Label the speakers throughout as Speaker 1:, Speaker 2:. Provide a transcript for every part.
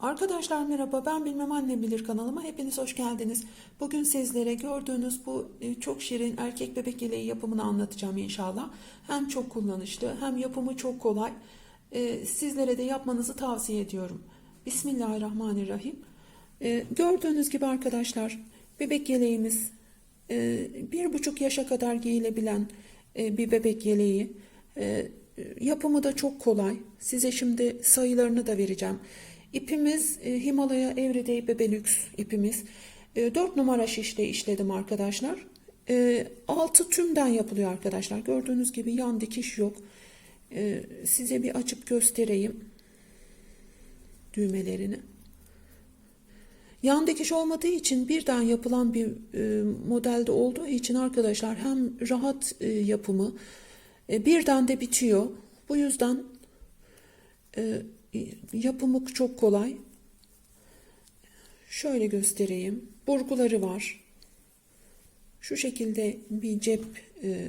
Speaker 1: Arkadaşlar merhaba ben Bilmem Annem Bilir kanalıma hepiniz hoş geldiniz. Bugün sizlere gördüğünüz bu e, çok şirin erkek bebek yeleği yapımını anlatacağım inşallah. Hem çok kullanışlı hem yapımı çok kolay. E, Sizlere de yapmanızı tavsiye ediyorum. Bismillahirrahmanirrahim. E, Gördüğünüz gibi arkadaşlar bebek yeleğimiz bir buçuk yaşa kadar giyilebilen bir bebek yeleği. Yapımı da çok kolay. Size şimdi sayılarını da vereceğim. İpimiz e, Himalaya Everyday Bebelux ipimiz. 4 numara şişle işledim arkadaşlar. 6 tümden yapılıyor arkadaşlar. Gördüğünüz gibi yan dikiş yok. E, Size bir açıp göstereyim düğmelerini. Yan dikiş olmadığı için birden yapılan bir e, modelde olduğu için arkadaşlar hem rahat e, yapımı e, birden de bitiyor. Bu yüzden e, yapımı çok kolay. Şöyle göstereyim. Burguları var. Şu şekilde bir cep e,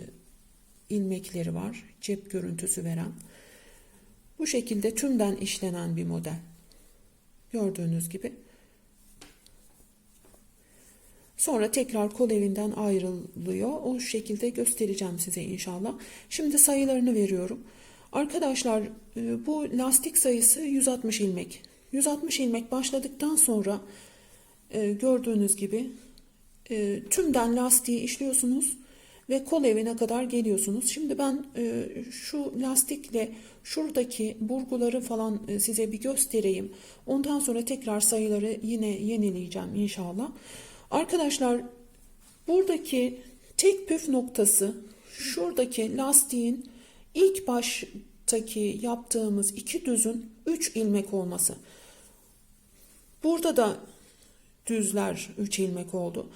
Speaker 1: ilmekleri var. Cep görüntüsü veren. Bu şekilde tümden işlenen bir model. Gördüğünüz gibi. Sonra tekrar kol evinden ayrılıyor. O şekilde göstereceğim size inşallah. Şimdi sayılarını veriyorum. Arkadaşlar e, bu lastik sayısı 160 ilmek. 160 ilmek başladıktan sonra e, gördüğünüz gibi e, tümden lastiği işliyorsunuz ve kol evine kadar geliyorsunuz. Şimdi ben şu lastikle şuradaki burguları falan size bir göstereyim. Ondan sonra tekrar sayıları yine yenileyeceğim inşallah. Arkadaşlar buradaki tek püf noktası şuradaki lastiğin ilk baştaki yaptığımız iki düzün 3 ilmek olması. Burada da düzler 3 ilmek oldu.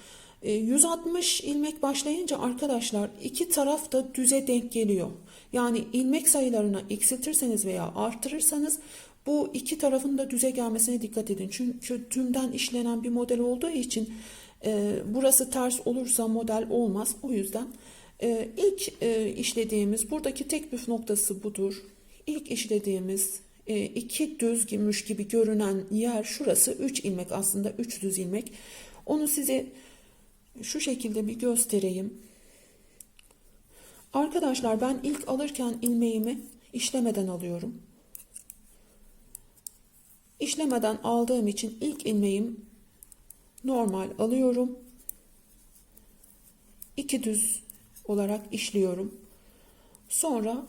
Speaker 1: 160 ilmek başlayınca arkadaşlar iki taraf da düze denk geliyor. Yani ilmek sayılarını eksiltirseniz veya artırırsanız bu iki tarafın da düze gelmesine dikkat edin. Çünkü tümden işlenen bir model olduğu için e, burası ters olursa model olmaz. O yüzden e, ilk e, işlediğimiz buradaki tek püf noktası budur. İlk işlediğimiz e, iki düz gümüş gibi görünen yer şurası 3 ilmek aslında 3 düz ilmek. Onu size şu şekilde bir göstereyim. Arkadaşlar ben ilk alırken ilmeğimi işlemeden alıyorum. İşlemeden aldığım için ilk ilmeğim normal alıyorum. İki düz olarak işliyorum. Sonra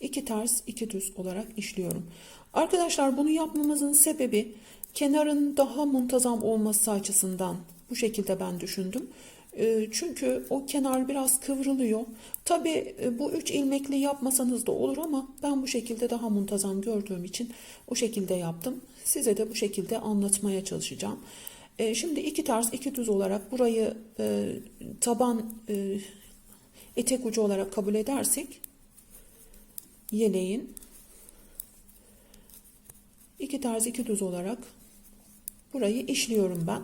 Speaker 1: iki ters iki düz olarak işliyorum. Arkadaşlar bunu yapmamızın sebebi kenarın daha muntazam olması açısından bu şekilde ben düşündüm. Ee, çünkü o kenar biraz kıvrılıyor. Tabi e, bu üç ilmekli yapmasanız da olur ama ben bu şekilde daha muntazam gördüğüm için o şekilde yaptım. Size de bu şekilde anlatmaya çalışacağım. E, şimdi iki ters iki düz olarak burayı e, taban e, etek ucu olarak kabul edersek yeleğin iki ters iki düz olarak burayı işliyorum ben.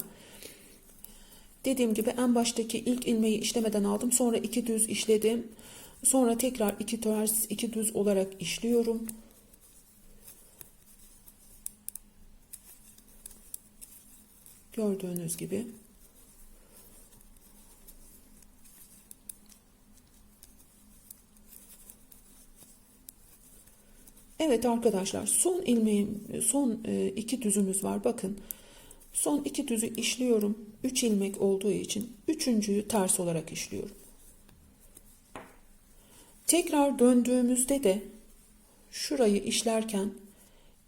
Speaker 1: Dediğim gibi en baştaki ilk ilmeği işlemeden aldım. Sonra iki düz işledim. Sonra tekrar iki ters iki düz olarak işliyorum. Gördüğünüz gibi. Evet arkadaşlar son ilmeğim son e, iki düzümüz var bakın son iki düzü işliyorum 3 ilmek olduğu için üçüncüyü ters olarak işliyorum tekrar döndüğümüzde de şurayı işlerken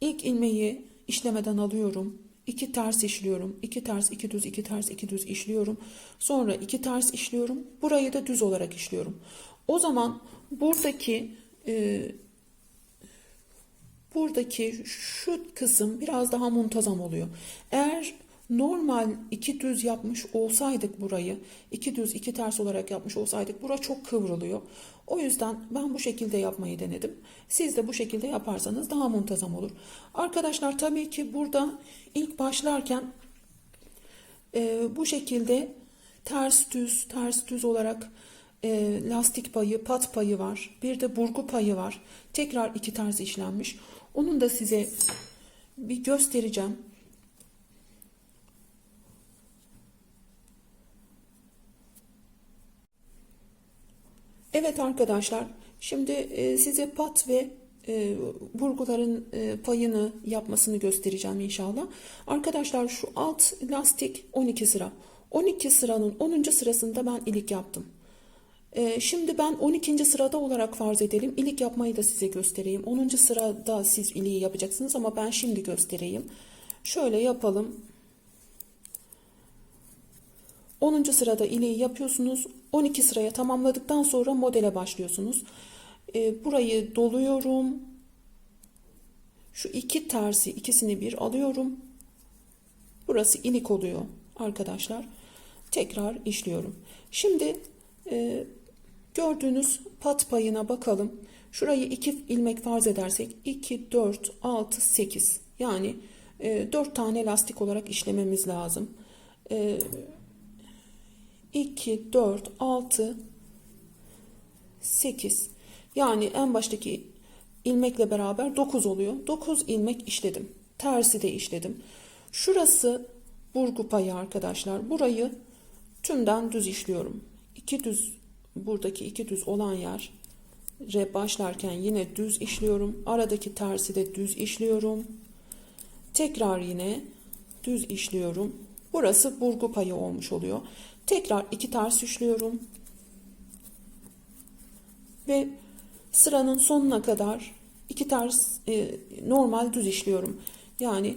Speaker 1: ilk ilmeği işlemeden alıyorum iki ters işliyorum. iki ters, iki düz, iki ters, iki düz işliyorum. Sonra iki ters işliyorum. Burayı da düz olarak işliyorum. O zaman buradaki e, buradaki şu kısım biraz daha muntazam oluyor. Eğer normal iki düz yapmış olsaydık burayı, iki düz iki ters olarak yapmış olsaydık bura çok kıvrılıyor. O yüzden ben bu şekilde yapmayı denedim. Siz de bu şekilde yaparsanız daha muntazam olur. Arkadaşlar tabii ki burada ilk başlarken e, bu şekilde ters düz ters düz olarak e, lastik payı, pat payı var. Bir de burgu payı var. Tekrar iki ters işlenmiş. Onun da size bir göstereceğim. Evet arkadaşlar şimdi e, size pat ve e, burguların e, payını yapmasını göstereceğim inşallah. Arkadaşlar şu alt lastik 12 sıra. 12 sıranın 10. sırasında ben ilik yaptım. E, şimdi ben 12. sırada olarak farz edelim. İlik yapmayı da size göstereyim. 10. sırada siz iliği yapacaksınız ama ben şimdi göstereyim. Şöyle yapalım. 10. sırada iliği yapıyorsunuz. 12 sıraya tamamladıktan sonra modele başlıyorsunuz. E, burayı doluyorum. Şu iki tersi ikisini bir alıyorum. Burası ilik oluyor arkadaşlar. Tekrar işliyorum. Şimdi e, gördüğünüz pat payına bakalım. Şurayı iki ilmek farz edersek 2, 4, 6, 8. Yani e, 4 tane lastik olarak işlememiz lazım. E, 2, 4, 6, 8. Yani en baştaki ilmekle beraber 9 oluyor. 9 ilmek işledim. Tersi de işledim. Şurası burgu payı arkadaşlar. Burayı tümden düz işliyorum. İki düz buradaki iki düz olan yer re başlarken yine düz işliyorum. Aradaki tersi de düz işliyorum. Tekrar yine düz işliyorum. Burası burgu payı olmuş oluyor. Tekrar iki ters işliyorum. Ve sıranın sonuna kadar iki ters e, normal düz işliyorum. Yani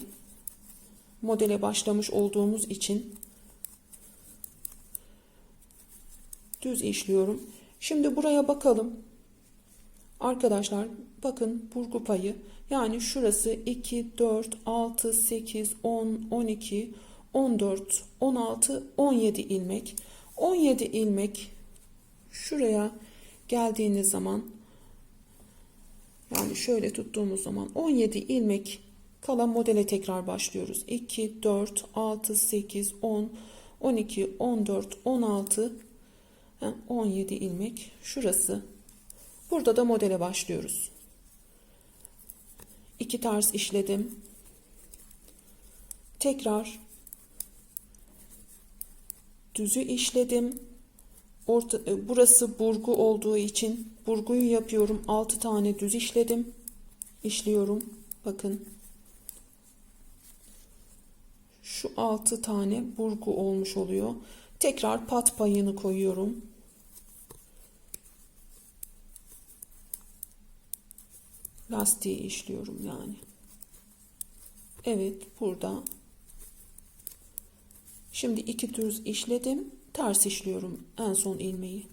Speaker 1: modele başlamış olduğumuz için düz işliyorum. Şimdi buraya bakalım. Arkadaşlar bakın burgu payı yani şurası 2, 4, 6, 8, 10, 12, 14, 16, 17 ilmek. 17 ilmek şuraya geldiğiniz zaman yani şöyle tuttuğumuz zaman 17 ilmek kalan modele tekrar başlıyoruz. 2, 4, 6, 8, 10, 12, 14, 16, 17 ilmek şurası. Burada da modele başlıyoruz. 2 ters işledim. Tekrar düzü işledim. Orta, e, burası burgu olduğu için burguyu yapıyorum. 6 tane düz işledim. İşliyorum. Bakın. Şu 6 tane burgu olmuş oluyor. Tekrar pat payını koyuyorum. Lastiği işliyorum yani. Evet burada. Şimdi iki düz işledim. Ters işliyorum en son ilmeği.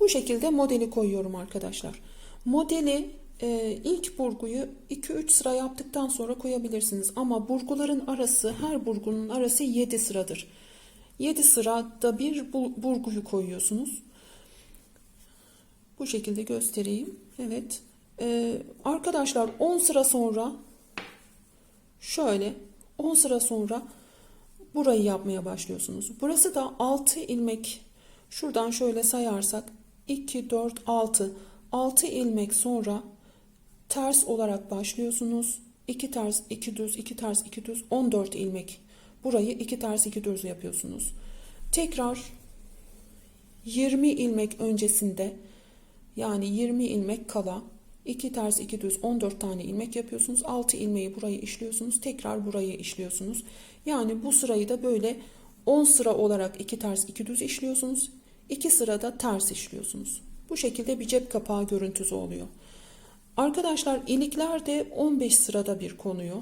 Speaker 1: Bu şekilde modeli koyuyorum arkadaşlar. Modeli e, ilk burguyu 2-3 sıra yaptıktan sonra koyabilirsiniz. Ama burguların arası her burgunun arası 7 sıradır. 7 sırada bir burguyu koyuyorsunuz. Bu şekilde göstereyim. Evet. Ee, arkadaşlar 10 sıra sonra şöyle 10 sıra sonra burayı yapmaya başlıyorsunuz. Burası da 6 ilmek. Şuradan şöyle sayarsak 2 4 6 6 ilmek sonra ters olarak başlıyorsunuz. 2 ters, 2 düz, 2 ters, 2 düz 14 ilmek. Burayı 2 ters, 2 düz yapıyorsunuz. Tekrar 20 ilmek öncesinde yani 20 ilmek kala 2 ters 2 düz 14 tane ilmek yapıyorsunuz. 6 ilmeği burayı işliyorsunuz. Tekrar burayı işliyorsunuz. Yani bu sırayı da böyle 10 sıra olarak 2 ters 2 düz işliyorsunuz. 2 sırada ters işliyorsunuz. Bu şekilde bir cep kapağı görüntüsü oluyor. Arkadaşlar ilikler de 15 sırada bir konuyor.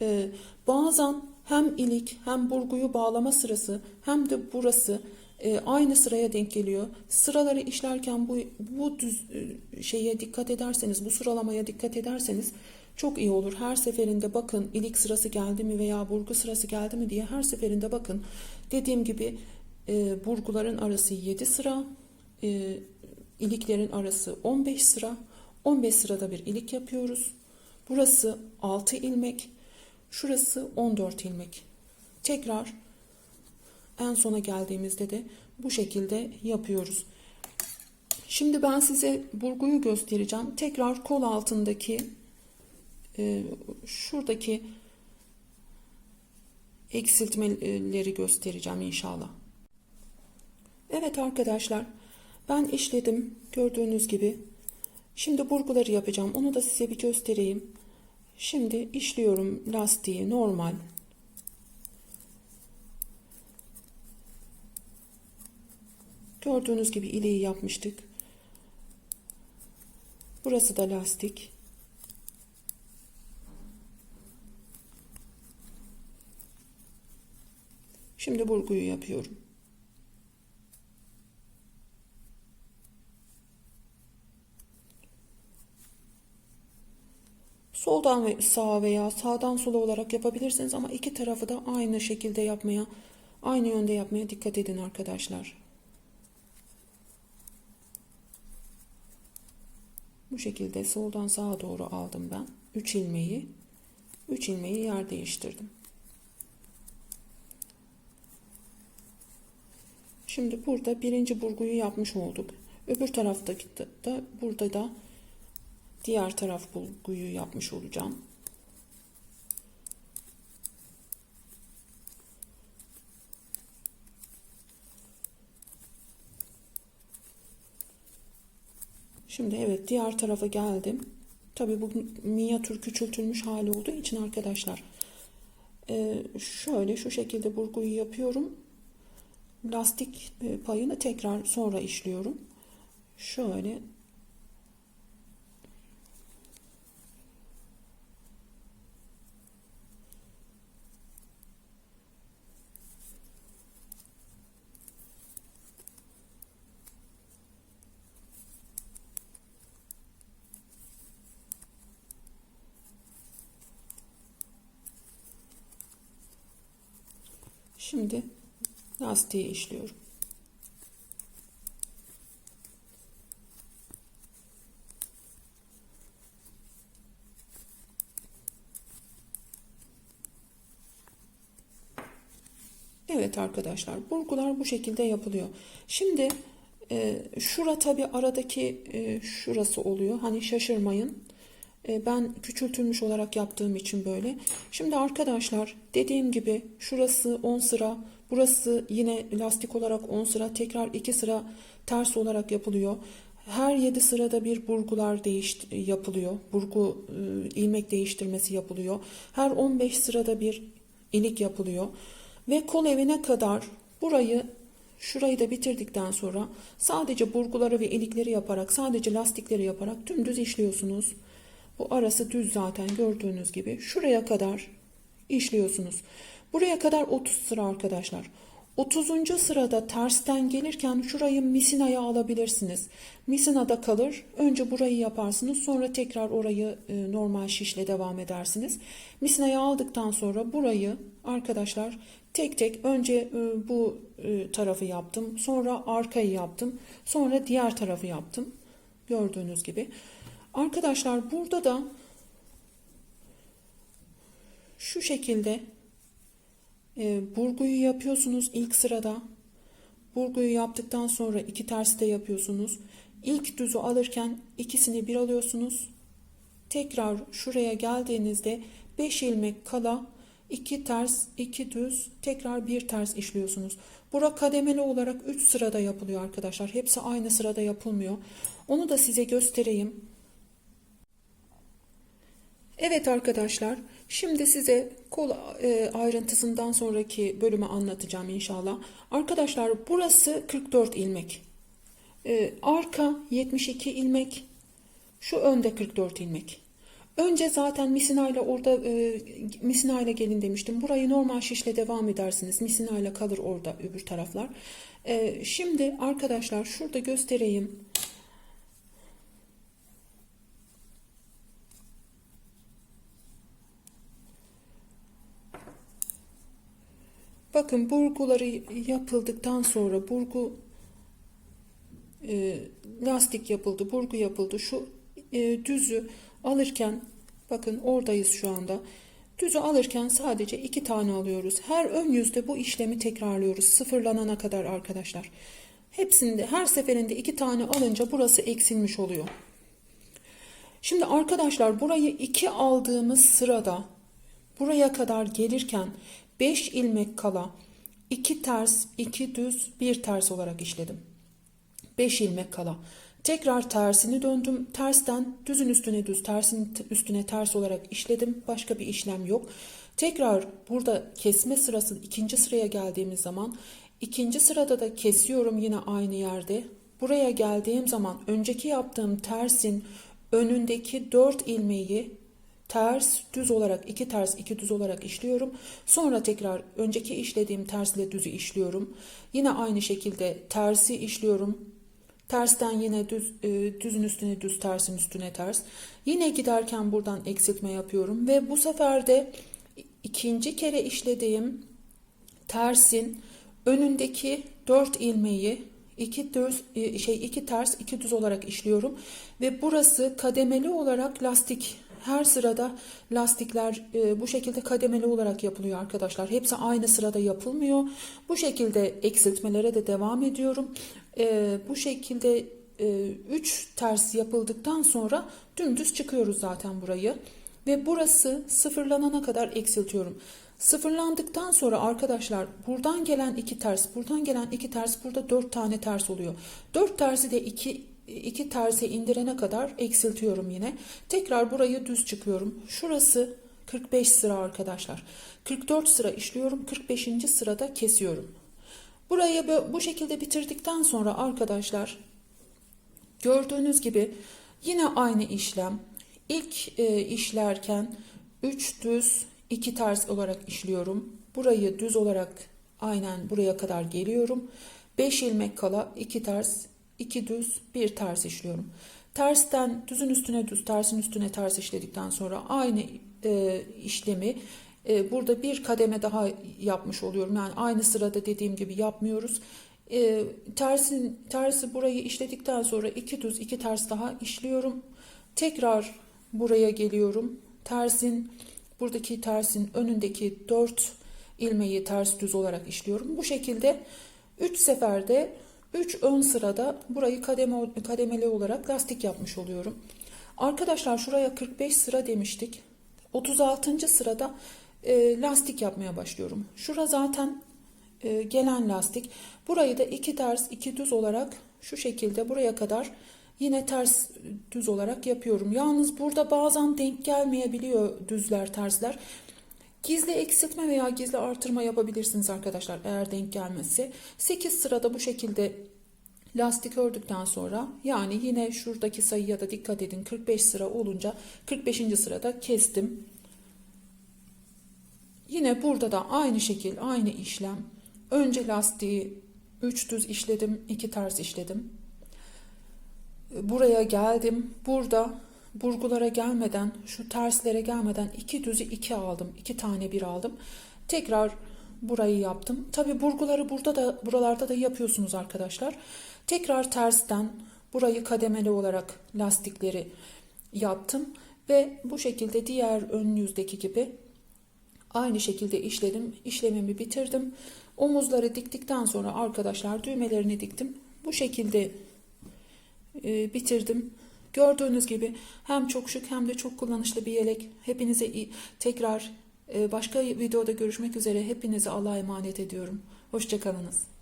Speaker 1: Ee, bazen hem ilik hem burguyu bağlama sırası hem de burası e, aynı sıraya denk geliyor. Sıraları işlerken bu bu düz e, şeye dikkat ederseniz, bu sıralamaya dikkat ederseniz çok iyi olur. Her seferinde bakın ilik sırası geldi mi veya burgu sırası geldi mi diye her seferinde bakın. Dediğim gibi e, burguların arası 7 sıra, e, iliklerin arası 15 sıra. 15 sırada bir ilik yapıyoruz. Burası 6 ilmek, şurası 14 ilmek. Tekrar en sona geldiğimizde de bu şekilde yapıyoruz. Şimdi ben size burguyu göstereceğim. Tekrar kol altındaki e, şuradaki eksiltmeleri göstereceğim inşallah. Evet arkadaşlar Ben işledim gördüğünüz gibi. Şimdi burguları yapacağım. Onu da size bir göstereyim. Şimdi işliyorum lastiği normal. Gördüğünüz gibi iliği yapmıştık. Burası da lastik. Şimdi burguyu yapıyorum. Soldan ve sağa veya sağdan sola olarak yapabilirsiniz ama iki tarafı da aynı şekilde yapmaya, aynı yönde yapmaya dikkat edin arkadaşlar. Bu şekilde soldan sağa doğru aldım ben. 3 ilmeği. 3 ilmeği yer değiştirdim. Şimdi burada birinci burguyu yapmış olduk. Öbür taraftaki da, da burada da diğer taraf burguyu yapmış olacağım. Şimdi evet diğer tarafa geldim. Tabii bu minyatür küçültülmüş hali olduğu için arkadaşlar e, şöyle şu şekilde burguyu yapıyorum. Lastik e, payını tekrar sonra işliyorum. Şöyle Şimdi lastiği işliyorum. Evet arkadaşlar burgular bu şekilde yapılıyor. Şimdi e, şura tabi aradaki e, şurası oluyor. Hani şaşırmayın. E, ben küçültülmüş olarak yaptığım için böyle. Şimdi arkadaşlar dediğim gibi şurası 10 sıra. Burası yine lastik olarak 10 sıra. Tekrar 2 sıra ters olarak yapılıyor. Her 7 sırada bir burgular değiş yapılıyor. Burgu e, ilmek değiştirmesi yapılıyor. Her 15 sırada bir ilik yapılıyor. Ve kol evine kadar burayı şurayı da bitirdikten sonra sadece burguları ve ilikleri yaparak sadece lastikleri yaparak dümdüz işliyorsunuz. Bu arası düz zaten gördüğünüz gibi. Şuraya kadar işliyorsunuz. Buraya kadar 30 sıra arkadaşlar. 30. sırada tersten gelirken şurayı misinaya alabilirsiniz. Misinada kalır. Önce burayı yaparsınız. Sonra tekrar orayı e, normal şişle devam edersiniz. Misinaya aldıktan sonra burayı arkadaşlar tek tek önce e, bu e, tarafı yaptım. Sonra arkayı yaptım. Sonra diğer tarafı yaptım. Gördüğünüz gibi. Arkadaşlar burada da şu şekilde e, burguyu yapıyorsunuz ilk sırada. Burguyu yaptıktan sonra iki tersi de yapıyorsunuz. İlk düzü alırken ikisini bir alıyorsunuz. Tekrar şuraya geldiğinizde 5 ilmek kala iki ters, iki düz, tekrar bir ters işliyorsunuz. Bura kademeli olarak 3 sırada yapılıyor arkadaşlar. Hepsi aynı sırada yapılmıyor. Onu da size göstereyim. Evet arkadaşlar, şimdi size kol e, ayrıntısından sonraki bölümü anlatacağım inşallah. Arkadaşlar burası 44 ilmek. E, arka 72 ilmek. Şu önde 44 ilmek. Önce zaten misina ile orada e, misina ile gelin demiştim. Burayı normal şişle devam edersiniz. Misina ile kalır orada öbür taraflar. E, şimdi arkadaşlar şurada göstereyim. Bakın burguları yapıldıktan sonra burgu e, lastik yapıldı, burgu yapıldı. Şu e, düzü alırken bakın oradayız şu anda. Düzü alırken sadece iki tane alıyoruz. Her ön yüzde bu işlemi tekrarlıyoruz. Sıfırlanana kadar arkadaşlar. Hepsinde her seferinde iki tane alınca burası eksilmiş oluyor. Şimdi arkadaşlar burayı iki aldığımız sırada buraya kadar gelirken 5 ilmek kala 2 ters, 2 düz, 1 ters olarak işledim. 5 ilmek kala. Tekrar tersini döndüm. Tersten düzün üstüne düz, tersin üstüne ters olarak işledim. Başka bir işlem yok. Tekrar burada kesme sırası ikinci sıraya geldiğimiz zaman ikinci sırada da kesiyorum yine aynı yerde. Buraya geldiğim zaman önceki yaptığım tersin önündeki 4 ilmeği ters düz olarak iki ters iki düz olarak işliyorum. Sonra tekrar önceki işlediğim tersle düzü işliyorum. Yine aynı şekilde tersi işliyorum. Tersten yine düz e, düzün üstüne düz tersin üstüne ters. Yine giderken buradan eksiltme yapıyorum ve bu sefer de ikinci kere işlediğim tersin önündeki 4 ilmeği iki düz e, şey iki ters iki düz olarak işliyorum ve burası kademeli olarak lastik her sırada lastikler e, bu şekilde kademeli olarak yapılıyor arkadaşlar. Hepsi aynı sırada yapılmıyor. Bu şekilde eksiltmelere de devam ediyorum. E, bu şekilde 3 ters yapıldıktan sonra dümdüz çıkıyoruz zaten burayı. Ve burası sıfırlanana kadar eksiltiyorum. Sıfırlandıktan sonra arkadaşlar buradan gelen iki ters, buradan gelen iki ters, burada dört tane ters oluyor. Dört tersi de iki, iki terse indirene kadar eksiltiyorum yine. Tekrar burayı düz çıkıyorum. Şurası 45 sıra arkadaşlar. 44 sıra işliyorum. 45. sırada kesiyorum. Burayı bu şekilde bitirdikten sonra arkadaşlar gördüğünüz gibi yine aynı işlem. İlk e, işlerken 3 düz 2 ters olarak işliyorum. Burayı düz olarak aynen buraya kadar geliyorum. 5 ilmek kala 2 ters, 2 düz, 1 ters işliyorum. Tersten düzün üstüne düz, tersin üstüne ters işledikten sonra aynı e, işlemi e, burada bir kademe daha yapmış oluyorum. Yani aynı sırada dediğim gibi yapmıyoruz. E, tersin tersi burayı işledikten sonra iki düz, iki ters daha işliyorum. Tekrar buraya geliyorum. Tersin buradaki tersin önündeki 4 ilmeği ters düz olarak işliyorum. Bu şekilde 3 seferde 3 ön sırada burayı kademe, kademeli olarak lastik yapmış oluyorum. Arkadaşlar şuraya 45 sıra demiştik. 36. sırada e, lastik yapmaya başlıyorum. Şura zaten e, gelen lastik. Burayı da iki ters iki düz olarak şu şekilde buraya kadar Yine ters düz olarak yapıyorum. Yalnız burada bazen denk gelmeyebiliyor düzler tersler. Gizli eksiltme veya gizli artırma yapabilirsiniz arkadaşlar eğer denk gelmesi. 8 sırada bu şekilde lastik ördükten sonra yani yine şuradaki sayıya da dikkat edin 45 sıra olunca 45. sırada kestim. Yine burada da aynı şekil aynı işlem. Önce lastiği 3 düz işledim 2 ters işledim buraya geldim. Burada burgulara gelmeden, şu terslere gelmeden iki düzü iki aldım. iki tane bir aldım. Tekrar burayı yaptım. Tabi burguları burada da buralarda da yapıyorsunuz arkadaşlar. Tekrar tersten burayı kademeli olarak lastikleri yaptım ve bu şekilde diğer ön yüzdeki gibi aynı şekilde işledim. İşlemimi bitirdim. Omuzları diktikten sonra arkadaşlar düğmelerini diktim. Bu şekilde e, bitirdim. Gördüğünüz gibi hem çok şık hem de çok kullanışlı bir yelek. Hepinize tekrar e, başka videoda görüşmek üzere. Hepinize Allah'a emanet ediyorum. Hoşçakalınız.